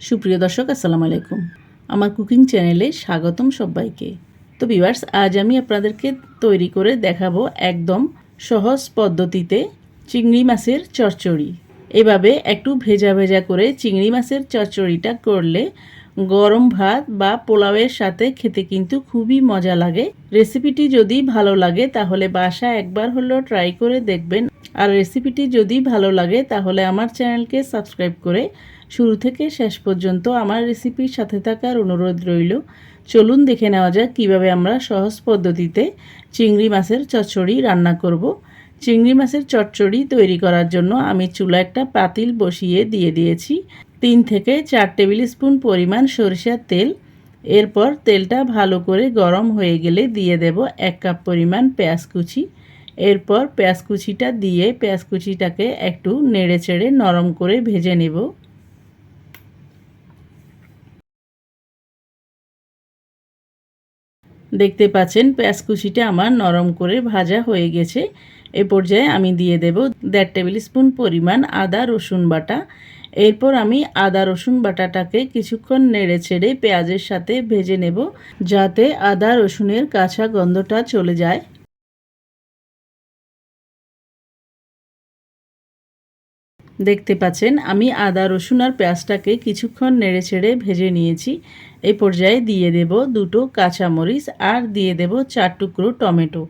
সুপ্রিয় দর্শক, আসসালামু আলাইকুম। আমার কুকিং চ্যানেলে স্বাগতম সবাইকে। তো ভিউয়ার্স, আজ আমি আপনাদেরকে তৈরি করে দেখাবো একদম সহজ পদ্ধতিতে চিংড়ি মাছের চচ্চড়ি। এভাবে একটু ভেজা ভেজা করে চিংড়ি মাছের চচ্চড়িটা করলে গরম ভাত বা পোলাওয়ের সাথে খেতে কিন্তু খুবই মজা লাগে। রেসিপিটি যদি ভালো লাগে, তাহলে বাসা একবার হলেও ট্রাই করে দেখবেন। আর রেসিপিটি যদি ভালো লাগে, তাহলে আমার চ্যানেলকে সাবস্ক্রাইব করে শুরু থেকে শেষ পর্যন্ত আমার রেসিপির সাথে থাকার অনুরোধ রইল। চলুন দেখে নেওয়া যাক কীভাবে আমরা সহজ পদ্ধতিতে চিংড়ি মাছের চচ্চড়ি রান্না করব। চিংড়ি মাছের চচ্চড়ি তৈরি করার জন্য আমি চুলা একটা পাতিল বসিয়ে দিয়ে দিয়েছি। তিন থেকে চার টেবিল স্পুন পরিমাণ সরিষার তেল। এরপর তেলটা ভালো করে গরম হয়ে গেলে দিয়ে দেব এক কাপ পরিমাণ পেঁয়াজ কুচি। এরপর পেঁয়াজ কুচিটা দিয়ে পেঁয়াজ কুচিটাকে একটু নেড়ে চেড়ে নরম করে ভেজে নেব। দেখতে পাচ্ছেন, পেঁয়াজ কুচিটা আমার নরম করে ভাজা হয়ে গেছে। এ পর্যায়ে আমি দিয়ে দেব দেড় টেবিল স্পুন পরিমাণ আদা, রসুন বাটা। এরপর আমি আদা, রসুন বাটাটাকে কিছুক্ষণ নেড়ে ছেড়ে পেঁয়াজের সাথে ভেজে নেব, যাতে আদা, রসুনের কাঁচা গন্ধটা চলে যায়। দেখতে পাচ্ছেন, আমি আদা, রসুন আর পেঁয়াজটাকে কিছুক্ষণ নেড়ে ছেড়ে ভেজে নিয়েছি। এই পর্যায়ে দিয়ে দেব দুটো কাঁচামরিচ আর দিয়ে দেব চার টুকরো টমেটো।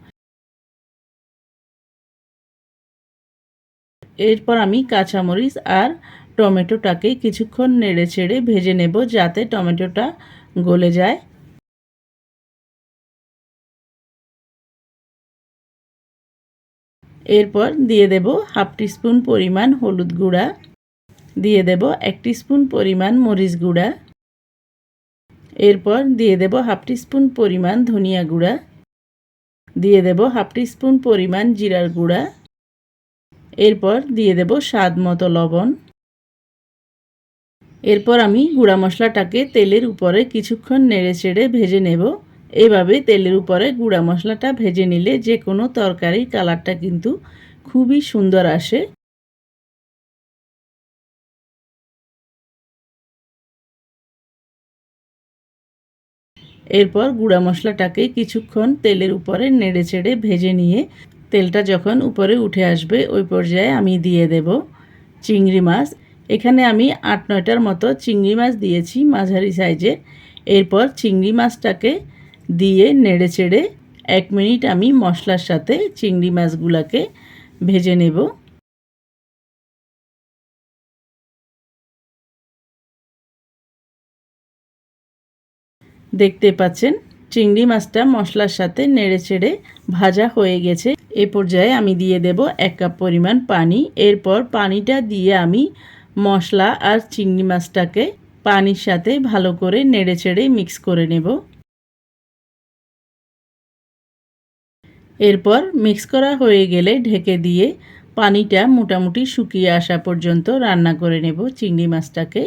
এরপর আমি কাঁচামরিচ আর টমেটোটাকে কিছুক্ষণ নেড়ে ছেড়ে ভেজে নেব যাতে টমেটোটা গলে যায়। এরপর দিয়ে দেব হাফ টিস্পুন পরিমাণ হলুদ গুঁড়া। দিয়ে দেব এক স্পুন পরিমাণ মরিচ গুঁড়া। এরপর দিয়ে দেব হাফ টিস্পুন পরিমাণ ধনিয়া গুঁড়া। দিয়ে দেব হাফ টিস্পুন পরিমাণ জিরার গুঁড়া। এরপর দিয়ে দেব স্বাদ মতো লবণ। এরপর আমি গুঁড়া মশলাটাকে তেলের উপরে কিছুক্ষণ নেড়ে চেড়ে ভেজে নেব। এভাবে তেলের উপরে গুঁড়া মশলাটা ভেজে নিলে যে কোনো তরকারির কালারটা কিন্তু খুবই সুন্দর আসে। এরপর গুঁড়া মশলাটাকে কিছুক্ষণ তেলের উপরে নেড়ে চেড়ে ভেজে নিয়ে তেলটা যখন উপরে উঠে আসবে, ওই পর্যায়ে আমি দিয়ে দেব চিংড়ি মাছ। এখানে আমি আট নয়টার মতো চিংড়ি মাছ দিয়েছি মাঝারি সাইজের। এরপর চিংড়ি মাছটাকে দিয়ে নেড়ে চেড়ে এক মিনিট আমি মশলার সাথে চিংড়ি মাছগুলোকে ভেজে নেব। দেখতে পাচ্ছেন, চিংড়ি মাছটা মশলার সাথে নেড়ে চেড়ে ভাজা হয়ে গেছে। এ পর্যায়ে আমি দিয়ে দেব এক কাপ পরিমাণ পানি। এরপর পানিটা দিয়ে আমি মশলা আর চিংড়ি মাছটাকে পানির সাথে ভালো করে নেড়ে চেড়ে মিক্স করে নেব। এরপর মিক্স করা হয়ে গেলে ঢেকে দিয়ে পানিটা মোটামুটি শুকিয়ে আসা পর্যন্ত রান্না করে নেব চিংড়ি মাছটাকে।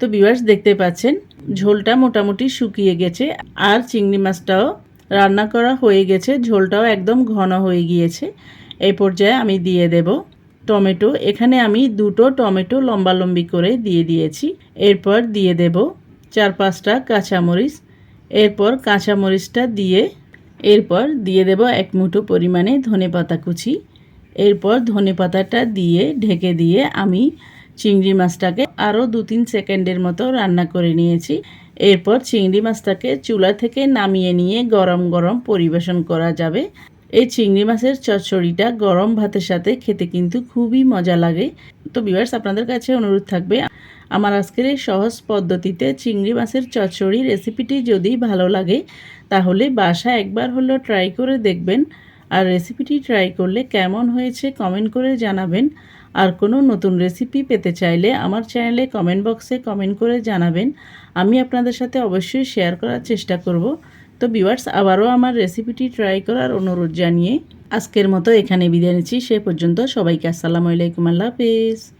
তো বিভার্স দেখতে পাচ্ছেন, ঝোলটা মোটামুটি শুকিয়ে গেছে আর চিংড়ি মাছটাও রান্না করা হয়ে গেছে, ঝোলটাও একদম ঘন হয়ে গিয়েছে। এই পর্যায়ে আমি দিয়ে দেব টমেটো। এখানে আমি দুটো টমেটো লম্বা লম্বি করে দিয়ে দিয়েছি। এরপর দিয়ে দেব চার পাঁচটা কাঁচামরিচ। এরপর কাঁচামরিচটা দিয়ে এরপর দিয়ে দেব এক মুঠো পরিমাণে ধনে পাতা কুচি। এরপর ধনে পাতাটা দিয়ে ঢেকে দিয়ে আমি চিংড়ি মাছটাকে আরও দু তিন সেকেন্ডের মতো রান্না করে নিয়েছি। এরপর চিংড়ি মাছটাকে চুলা থেকে নামিয়ে নিয়ে গরম গরম পরিবেশন করা যাবে। এই চিংড়ি মাছের চচ্চড়িটা গরম ভাতের সাথে খেতে কিন্তু খুবই মজা লাগে। তো বিভার্স আপনাদের কাছে অনুরোধ থাকবে আমার আজকের এই সহজ পদ্ধতিতে চিংড়ি মাছের চচ্চড়ি রেসিপিটি যদি ভালো লাগে, তাহলে বাসা একবার হলেও ট্রাই করে দেখবেন। আর রেসিপিটি ট্রাই করলে কেমন হয়েছে কমেন্ট করে জানাবেন। আর কোনো নতুন রেসিপি পেতে চাইলে আমার চ্যানেলে কমেন্ট বক্সে কমেন্ট করে জানাবেন। আমি আপনাদের সাথে অবশ্যই শেয়ার করার চেষ্টা করব। তো বিওয়ার্স আবারও আমার রেসিপিটি ট্রাই করার অনুরোধ জানিয়ে আজকের মতো এখানে বিদায় নিচ্ছি। সে পর্যন্ত সবাইকে আসসালামু আলাইকুম, আল্লাহ হাফিজ।